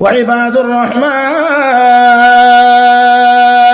وعباد الرحمن.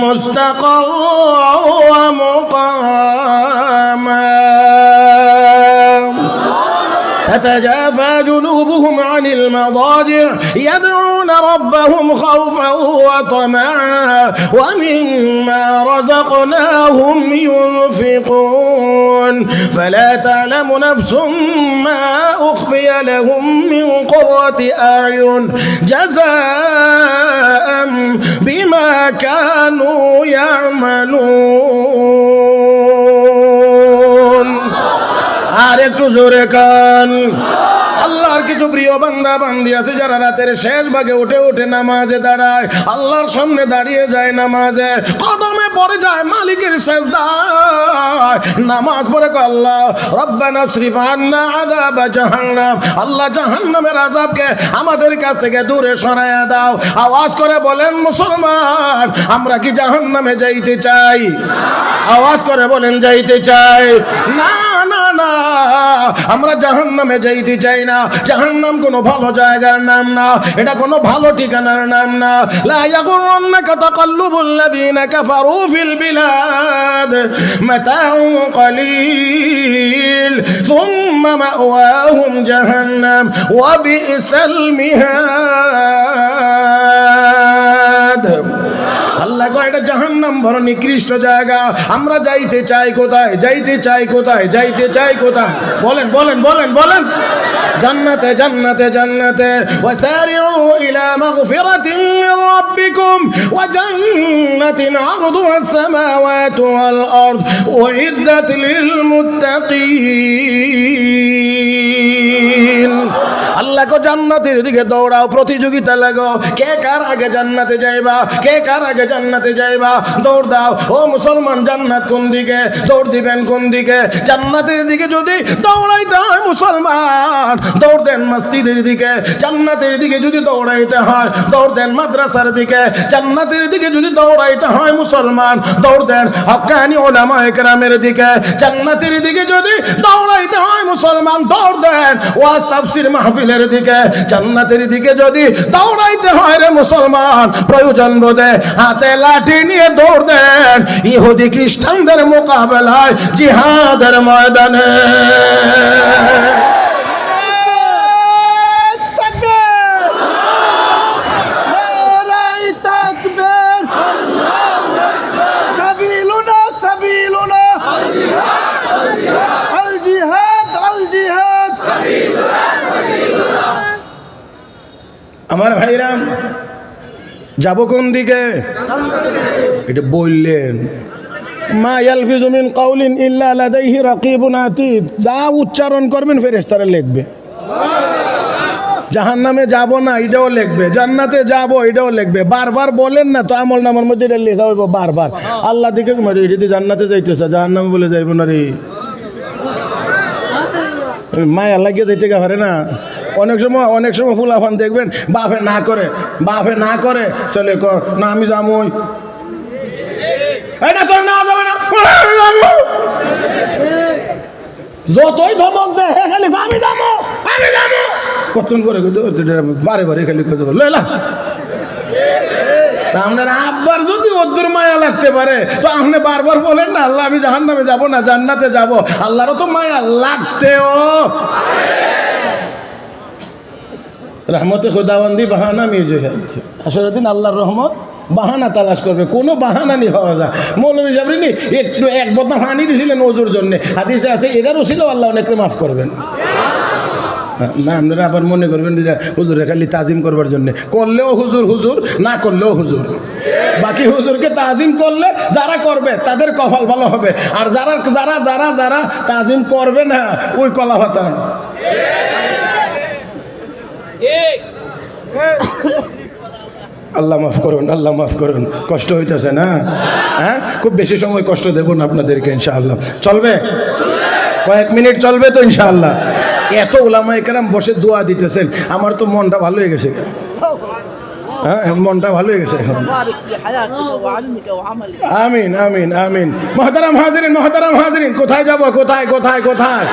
মুস্তাক تتجافى جنوبهم عن المضاجع يدعون ربهم خوفا وطمعا ومما رزقناهم ينفقون. فلا تعلم نفس ما أخفي لهم من قرة أعين جزاء بما كانوا يعملون. আর একটু জোরে কান। আল্লাহর কিছু প্রিয় বান্দা বান্দি আছে, যারা রাতের শেষ ভাগে উঠে উঠে নামাজে দাঁড়ায়। আল্লাহর সামনে দাঁড়িয়ে যায় নামাজে, কদমে পড়ে যায় মালিকের শেষ নামাজ পড়ে কয়, আল্লাহ, রব্বানা শ্রীফ আন্না আযাব জাহান্নাম। আল্লাহ জাহান্নামের আজাবকে আমাদের কাছ থেকে দূরে সরাইয়া দাও। আওয়াজ করে বলেন, মুসলমান, আমরা কি জাহান্নামে যাইতে চাই? আওয়াজ করে বলেন, যাইতে চাই। না না না আমরা জাহান্নামে যাইতে চাই না জাহান্নাম কোনো ভালো জায়গার নাম না এটা কোনো ভালো ঠিকানার নাম না লা ইয়াগুরন্নাকা তাকাল্লুবুল লাযিনা কাফারু ফিল বিলাদ মাতাউ قليل ثم مأواهم جهنم وبئس المهاد আল্লাহ কয় এটা জাহান্নাম বড় নিকৃষ্ট জায়গা। আমরা যাইতে চাই কোথায়? যাইতে চাই কোথায়? যাইতে চাই কোথায়? বলেন বলেন বলেন বলেন। জান্নাতে জান্নাতে জান্নাতে। ওয়াসারিউ ইলা মাগফিরাতিন মির রাব্বিকুম। ওয়া জান্নাতিন আরদুহা আস-সামাওয়াতু ওয়াল আরদ। উইদ্দাত লিল মুত্তাকিন। আল্লাহ কো জান্নাতের দিকে দৌড়াও, প্রতিযোগিতা লাগো কে কার আগে জান্নাতে যাইবা? কে কার আগে জান্নাতে যাইবা, দৌড় দাও। ও মুসলমান, জান্নাত কোন দিকে? দৌড় দিবেন কোন দিকে? জান্নাতের দিকে যদি দৌড়াইতে হয় মুসলমান, দৌড় দেন মসজিদের দিকে। জান্নাতের দিকে যদি দৌড়াইতে হয়, দৌড় দেন মাদ্রাসার দিকে। জান্নাতের দিকে যদি দৌড়াইতে হয় মুসলমান, দৌড় দেন হকানি ওলামা একরামের দিকে। জান্নাতের দিকে যদি দৌড়াইতে হয় মুসলমান, দৌড় দেন ওয়াজ তাফসির মাহফিলের দিকে। জান্নাতের দিকে যদি দৌড়াইতে হয় রে মুসলমান, প্রয়োজন বোধে হাতে লাঠি লাঠি নিয়ে দৌড় দেন ইহুদি খ্রিস্টানদের মোকাবেলায় জিহাদের ময়দানে আমার ভাইরাম যাব কোন দিকে? এটা বললেন। মা ইয়ালফিজু মিন কাউলিন ইল্লা লাদাইহি রাকিবুন আতীদ। যা উচ্চারণ করবেন ফেরেশতারা লিখবে। জাহান্নামে যাব না, এটাও লিখবে। জান্নাতে যাব, এটাও লিখবে। বারবার বলেন না, তো আমল নামার মধ্যে এটা লেখা হইব বারবার। আল্লাহ দিকে মারি এটাতে জান্নাতে যাইতেছে, জাহান্নামে বলে যাইব না রে। মায়া লাগিয়ে যাইতে গা পারে না। অনেক সময় অনেক সময় ফুলাফান দেখবেন, বাপে না করে, বাপে না করে, ছেলে ক না, আমি যাব এই না যতই ধমক হে খালি যাব কতক্ষণ করে বারে বারে খালি খুঁজে লইলা। তা আপনার আব্বার যদি অদ্দুর মায়া লাগতে পারে, তো আপনি বারবার বলেন না, আল্লাহ, আমি জাহান নামে যাব না, জান্নাতে যাব। আল্লাহরও তো মায়া লাগতেও। রহমতে খুদাবন্দি বাহানা মিয়ে যাচ্ছে আসলে দিন আল্লাহর রহমত বাহানা তালাশ করবে, কোনো বাহানা নি পাওয়া যায়। মৌলবী সাবরিনি একটু এক বদনা হানি দিয়েছিলেন ওজুর জন্য। হাদিসে আছে এটারও ছিল, আল্লাহ অনেককে মাফ করবেন। না, আপনারা আবার মনে করবেন যে হুজুরে খালি তাজিম করবার জন্য। করলেও হুজুর হুজুর, না করলেও হুজুর। বাকি হুজুরকে তাজিম করলে যারা করবে, তাদের কপাল ভালো হবে। আর যারা যারা যারা যারা তাজিম করবে না, ওই কলা হতা আল্লাহ মাফ করুন, আল্লাহ মাফ করুন। কষ্ট হইতেছে না? হ্যাঁ? খুব বেশি সময় কষ্ট দেব না আপনাদেরকে, ইনশাআল্লাহ। চলবে? কয়েক মিনিট চলবে তো, ইনশাআল্লাহ। এত ওলামা একরাম বসে দোয়া দিতেছেন, আমার তো মনটা ভালো হয়ে গেছে। হ্যাঁ মনটা ভালো হয়ে গেছে আমিন আমিন আমিন। মহাতারাম হাজরিন মহাতারাম হাজরিন। কোথায় যাব? কোথায় কোথায় কোথায়?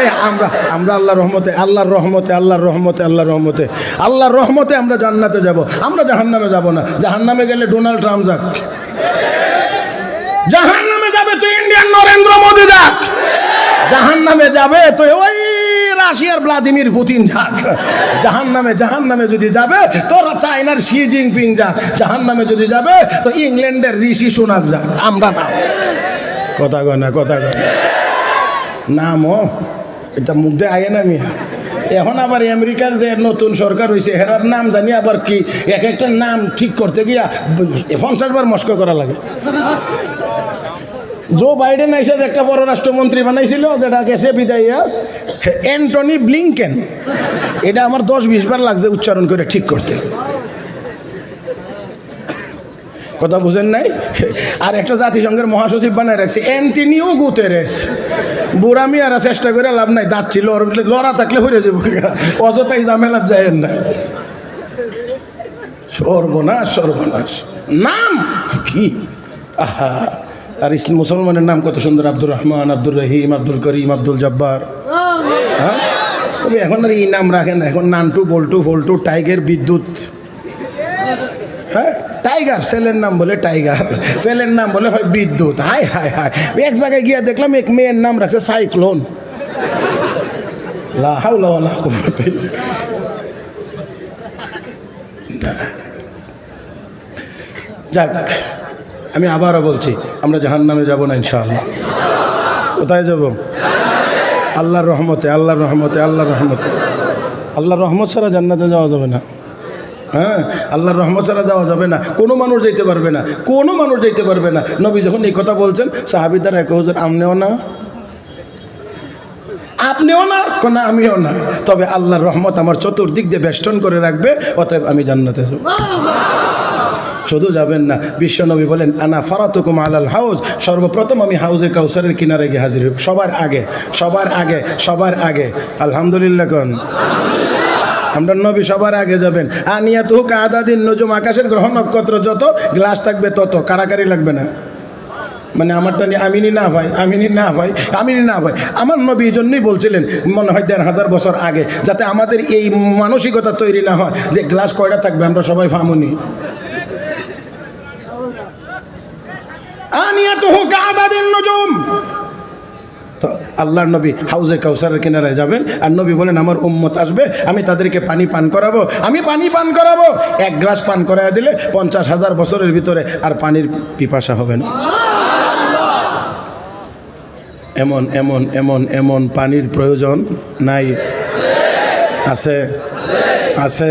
এই আমরা আমরা আল্লাহর রহমতে আল্লাহর রহমতে আল্লাহর রহমতে আল্লাহর রহমতে। আল্লাহর রহমতে আমরা জান্নাতে যাব। আমরা জাহান্নামে যাব না। জাহান্নামে গেলে ডোনাল্ড ট্রাম্প যাক। জাহান্নামে যাবে তুই ইন্ডিয়ান নরেন্দ্র মোদী যাক। জাহান্নামে যাবে তো ওই রাশিয়ার ভ্লাদিমির পুতিন যাক। জাহান্নামে জাহান্নামে যদি যাবে তো চায়নার শি জিনপিং যাক। জাহান্নামে যদি যাবে তো ইংল্যান্ডের ঋষি সোনাক যাক। আমরা না কথা কয় না, কথা কয় না। নাম ও, এটা মুগ্ধে আয়ে না মিয়া। এখন আবার আমেরিকার যে নতুন সরকার হয়েছে হেরার নাম জানি আবার কি, এক একটা নাম ঠিক করতে গিয়া পঞ্চাশ বার মস্ক করা লাগে। জো বাইডেন এসে যে একটা পররাষ্ট্রমন্ত্রী বানাইছিল যেটা গেছে বিদাইয়া অ্যান্টনি ব্লিংকেন এটা আমার দশ বিশ বার লাগছে উচ্চারণ করে ঠিক করতে। কথা বুঝেন নাই? আর একটা জাতিসংঘের মহাসচিব বানায় রাখছে অ্যান্টিনিও গুতেরেস। বুড়ামি আর চেষ্টা করে লাভ নাই, দাঁত ছিল লড়া থাকলে হয়ে যাব অযথাই ঝামেলা যায় না। সর্বনাশ সর্বনাশ। নাম কি? আহা। আর ইসলাম মুসলমানের নাম কত সুন্দর? আব্দুর রহমান, আব্দুর রহিম, আব্দুল করিম, আব্দুল জব্বার। হ্যাঁ? তবে এখন আর এই নাম রাখেন এখন নানটু, বল্টু, ফল্টু, টাইগার, বিদ্যুৎ। হ্যাঁ? টাইগার, ছেলের নাম বলে টাইগার। ছেলের নাম বলে হয় বিদ্যুৎ। হায় হায় হায় এক জায়গায় গিয়ে দেখলাম এক মেয়ের নাম রাখছে সাইক্লোন। যাক আমি আবারও বলছি, আমরা জাহান নামে যাব না ইনশাআল্লাহ। কোথায় যাব? আল্লাহর রহমতে আল্লাহর রহমতে আল্লাহর রহমতে। আল্লাহর রহমত ছাড়া জান্নাতে যাওয়া যাবে না। হ্যাঁ আল্লাহর রহমত ছাড়া যাওয়া যাবে না। কোনো মানুষ যাইতে পারবে না। কোনো মানুষ যাইতে পারবে না। নবী যখন এই কথা বলছেন সাহাবিদার এক হুজুর, আমনেও না। আপনিও না? না, আমিও না। তবে আল্লাহর রহমত আমার চতুর্দিক দিয়ে বেষ্টন করে রাখবে, অতএব আমি জান্নাতে যাব। শুধু যাবেন না, বিশ্বনবী বলেন, আনা ফারাতুকুম আলাল হাউজ সর্বপ্রথম আমি হাউজে কাউসারের কিনারে গিয়ে হাজির হই। সবার আগে সবার আগে সবার আগে। আলহামদুলিল্লাহ কন। আমরা নবী সবার আগে যাবেন। আনিয়া তু কাদা দিন নজুম, আকাশের গ্রহ নক্ষত্র যত, গ্লাস থাকবে তত, কারাকারি লাগবে না। মানে আমারটা নিয়ে আমিনি না ভাই আমিনি না ভাই আমিনি না ভাই। আমার নবী এই জন্যই বলছিলেন, মনে হয় দেড় হাজার বছর আগে, যাতে আমাদের এই মানসিকতা তৈরি না হয়, যে গ্লাস কয়টা থাকবে, আমরা সবাই ফামুনি আনিয়াতুহু কাদাদিন নজুম। তো আল্লাহর নবী হাউজে কাউসারের কিনারায় যাবেন, আর নবী বলেন, আমার উম্মত আসবে, আমি তাদেরকে পানি পান করাবো, আমি পানি পান করাবো। এক গ্লাস পান করায় দিলে পঞ্চাশ হাজার বছরের ভিতরে আর পানির পিপাসা হবে না। এমন এমন এমন এমন পানির প্রয়োজন নাই। আছে আছে।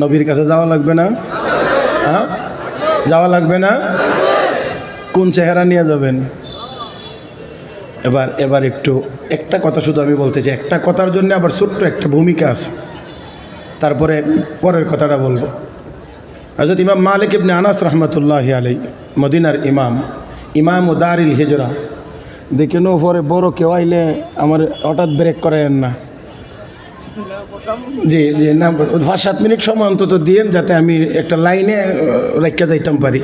নবীর কাছে যাওয়া লাগবে না? হ্যাঁ? যাওয়া লাগবে না? কোন চেহারা নিয়ে যাবেন? এবার এবার একটু, একটা কথা শুধু আমি বলতে চাই। একটা কথার জন্য আবার ছোট্ট একটা ভূমিকা আছে। তারপরে পরের কথাটা বলব। হজরত ইমাম মালিক ইবনে আনাস রহমতুল্লাহ আলাই মদিনার ইমাম ইমাম উদারিল হিজরা। দেখে নো পরে বড় কেউ আইলে আমার হঠাৎ ব্রেক করেন না। জি জি না পাঁচ সাত মিনিট সময় অন্তত দিয়েন যাতে আমি একটা লাইনে রেখে যাইতাম পারি।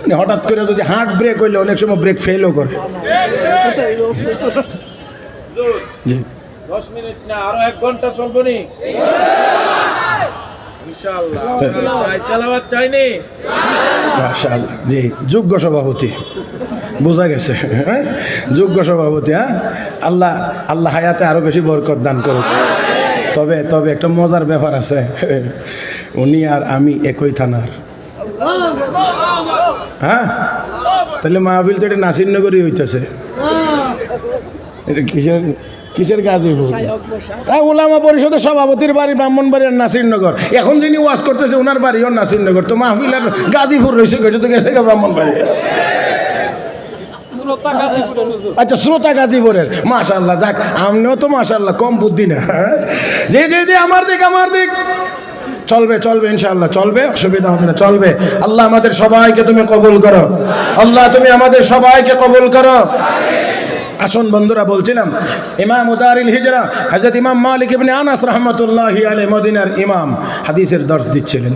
মানে হঠাৎ করে যদি হার্ট ব্রেক হইলে অনেক সময় ব্রেক ফেলও করে। জি। দশ মিনিট না আরও এক ঘণ্টা চলবো নি? ইনশাআল্লাহ চাই তেলাওয়াত চাইনি? মাশাআল্লাহ জি যোগ্য সভাপতি। বোঝা গেছে হ্যাঁ? যোগ্য সভাপতি হ্যাঁ? আল্লাহ আল্লাহ হায়াতে আরও বেশি বরকত দান করুক। তবে তবে একটা মজার ব্যাপার আছে। উনি আর আমি একই থানার। হ্যাঁ? তাহলে মাহবিল তো এটা নাসিরনগরই হইতেছে। এটা কিসের কিসের গাজীপুর হ্যাঁ ওলামা পরিষদের সভাপতির বাড়ি ব্রাহ্মণবাড়ির নাসিরনগর। এখন যিনি ওয়াজ করতেছে ওনার বাড়িও নাসিরনগর। তো মাহফিলের গাজীপুর রয়েছে এটা তো গেছে ব্রাহ্মণবাড়ি। আচ্ছা শ্রোতা গাজীপুরের। মাশাল্লাহ যাক আমনিও তো মাশাল্লাহ কম বুদ্ধি না হ্যাঁ? জি জি, আমার দিক আমার দিক। চলবে চলবে, ইনশাআল্লাহ, চলবে, অসুবিধা হবে না, চলবে। আল্লাহ আমাদের সবাইকে তুমি কবুল করো। আল্লাহ তুমি আমাদের সবাইকে কবুল করো। আসুন বন্ধুরা, বলছিলাম, ইমাম উদারিল হিজরা, হযরত ইমাম মালিক ইবনে আনাস রাহমাতুল্লাহি আলাইহি মদিনার ইমাম, হাদিসের দর্শ দিচ্ছিলেন।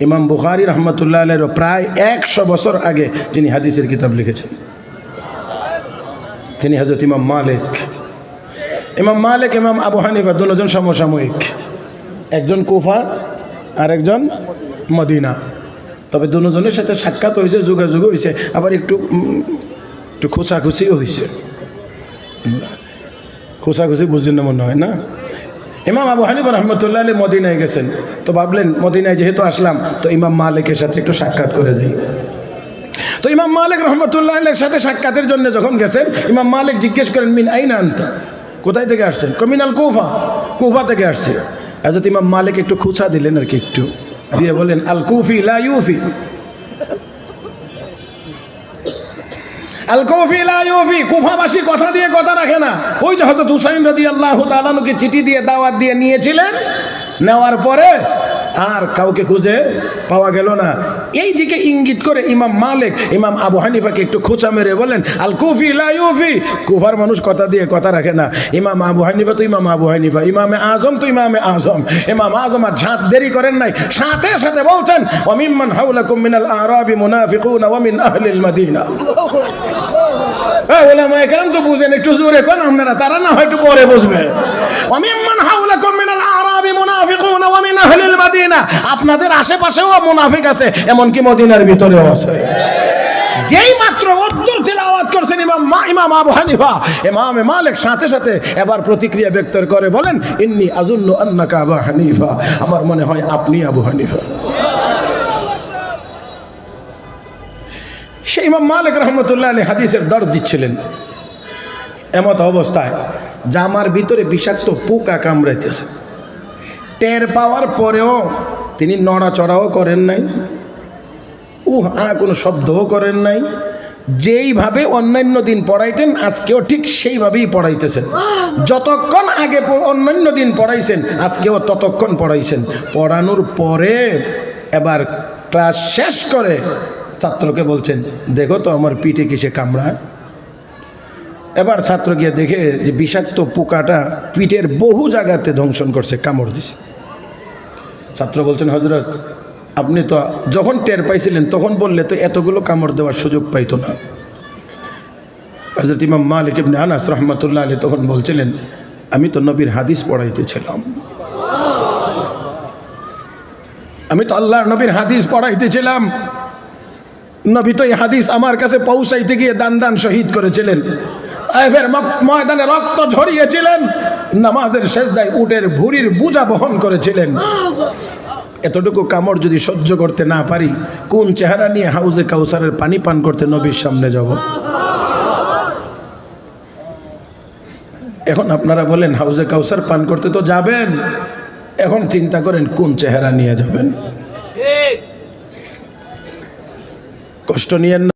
ইমাম বুখারী রহমতুল্লাহ আলাইহির প্রায় একশো বছর আগে যিনি হাদিসের কিতাব লিখেছেন। তিনি হযরত ইমাম মালিক। ইমাম মালিক, ইমাম আবু হানিফা, দুজন সমসাময়িক। একজন কুফা আর একজন মদিনা। তবে দুজনের সাথে সাক্ষাৎ হয়েছে, যোগাযোগ হয়েছে, আবার একটু একটু খোঁচাখুচিও হয়েছে। খোঁচাখুচি বুঝছেন না মনে হয়, না? ইমাম আবু হানিফা রহমতুল্লাহ আলী মদিনায় গেছেন। তো ভাবলেন, মদিনায় যেহেতু আসলাম, তো ইমাম মালিকের সাথে একটু সাক্ষাৎ করে যাই। তো ইমাম মালিক রহমতুল্লাহ সাথে সাক্ষাতের জন্য যখন গেছেন, ইমাম মালিক জিজ্ঞেস করেন, মিন আইনা আনতা? কোথায় থেকে আসছেন? কমিনাল কুফা। কুফা থেকে আসছে। হাজরত ইমাম মালিক একটু খুচা দিলেন আর কি একটু। দিয়ে বলেন আল কুফি লা ইউফি। কুফাবাসী কথা দিয়ে কথা রাখে না। ওই যে চিঠি দিয়ে দাওয়াত দিয়ে নিয়েছিলেন, নেওয়ার পরে আর কাউকে খুঁজে পাওয়া গেল না। এই দিকে ইঙ্গিত করে ইমাম মালিক, ইমাম আবু হানিফাকে একটু খোঁচা মেরে বলেন, আল কুফি লা ইউফি। কুফার মানুষ কথা দিয়ে কথা রাখে না। ইমাম আবু হানিফা তো ইমাম আবু হানিফা, ইমামে আজম তো ইমামে আজম। ইমাম আজম আর ঝাঁত দেরি করেন নাই, সাথে সাথে বলছেন ওমিম্মান হাউলাকুম মিনাল আরাবি মুনাফিকুন ওয়া মিন আহলিল মাদিনা। ওলামা একরাম তো একটু জোরে কোন আপনারা, তারা না হয়তো পরে বুঝবে। ওমিম্মান হাউলা মিনাল আরাবি মুনাফিকুন ওয়া মিন আহলিল মাদিনা। আপনাদের আশেপাশেও মুনাফিক আছে, এমনকি মদিনার ভিতরেও আছে। যেই মাত্র উত্তর তিলাওয়াত করছেন ইমাম ইমাম আবু হানিফা, ইমাম মালিক সাথে সাথে এবার প্রতিক্রিয়া ব্যক্ত করে বলেন, ইন্নি আজুন্নু আন্নাকা আবু হানিফা। আমার মনে হয় আপনি আবু হানিফা। সেই ইমাম মালিক রহমতুল্লাহ আলী হাদিসের দর্জ দিচ্ছিলেন। এমত অবস্থায় জামার ভিতরে বিষাক্ত পোকা কামড়াইতেছে। টের পাওয়ার পরেও তিনি নড়াচড়াও করেন নাই। উহ আ কোনো শব্দও করেন নাই। যেইভাবে অন্যান্য দিন পড়াইতেন, আজকেও ঠিক সেইভাবেই পড়াইতেছেন। যতক্ষণ আগে অন্যান্য দিন পড়াইছেন, আজকেও ততক্ষণ পড়াইছেন। পড়ানোর পরে এবার ক্লাস শেষ করে ছাত্রকে বলছেন, দেখো তো আমার পিঠে কিসে কামড়ায়? এবার ছাত্র গিয়ে দেখে যে বিষাক্ত পোকাটা পিঠের বহু জায়গাতে ধ্বংসন করছে, কামড় দিছে। ছাত্র বলছেন হজরত আপনি তো যখন টের পাইছিলেন, তখন বললে তো এতগুলো কামড় দেওয়ার সুযোগ পাইতো না। হজরত ইমাম মালিক ইবনে আনাস রহমতুল্লাহ আলী তখন বলছিলেন, আমি তো নবীর হাদিস পড়াইতেছিলাম। আমি তো আল্লাহর নবীর হাদিস পড়াইতেছিলাম। নবী তো এই হাদিস আমার কাছে পৌঁছাইতে গিয়ে দান দান শহীদ করেছিলেন। ময়দানে রক্ত ঝরিয়েছিলেন, নামাজের শেষদায় উটের ভুরির বোঝা বহন করেছিলেন। এতটুকু কামড় যদি সহ্য করতে না পারি, কোন চেহারা নিয়ে হাউজে কাউসারের পানি পান করতে নবীর সামনে যাব? এখন আপনারা বলেন, হাউজে কাউসার পান করতে তো যাবেন। এখন চিন্তা করেন, কোন চেহারা নিয়ে যাবেন? কষ্ট নিয়েন না।